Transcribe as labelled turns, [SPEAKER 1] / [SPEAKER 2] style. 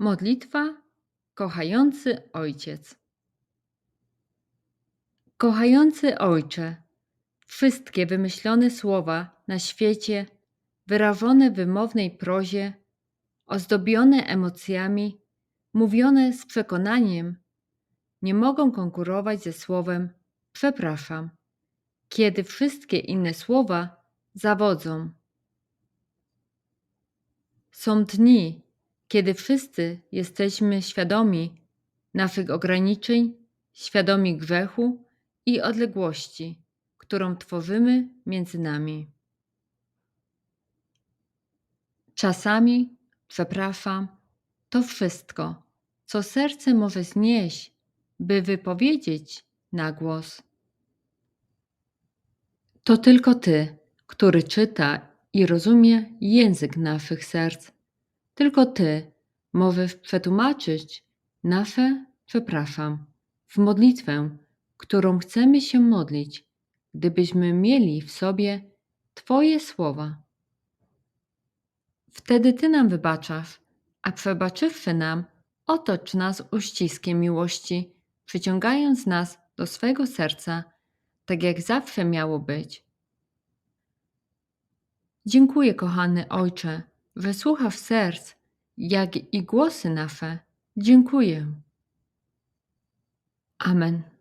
[SPEAKER 1] Modlitwa Kochający Ojciec. Kochający Ojcze, wszystkie wymyślone słowa na świecie, wyrażone w wymownej prozie, ozdobione emocjami, mówione z przekonaniem, nie mogą konkurować ze słowem przepraszam, kiedy wszystkie inne słowa zawodzą. Są dni, kiedy wszyscy jesteśmy świadomi naszych ograniczeń, świadomi grzechu i odległości, którą tworzymy między nami. Czasami, przepraszam, to wszystko, co serce może znieść, by wypowiedzieć na głos. To tylko Ty, który czyta i rozumie język naszych serc. Tylko Ty możesz przetłumaczyć nasze przepraszam w modlitwę, którą chcemy się modlić, gdybyśmy mieli w sobie Twoje słowa. Wtedy Ty nam wybaczasz, a przebaczywszy nam, otocz nas uściskiem miłości, przyciągając nas do swego serca, tak jak zawsze miało być. Dziękuję, kochany Ojcze, że słuchasz serc, jak i głosy nasze. Dziękuję. Amen.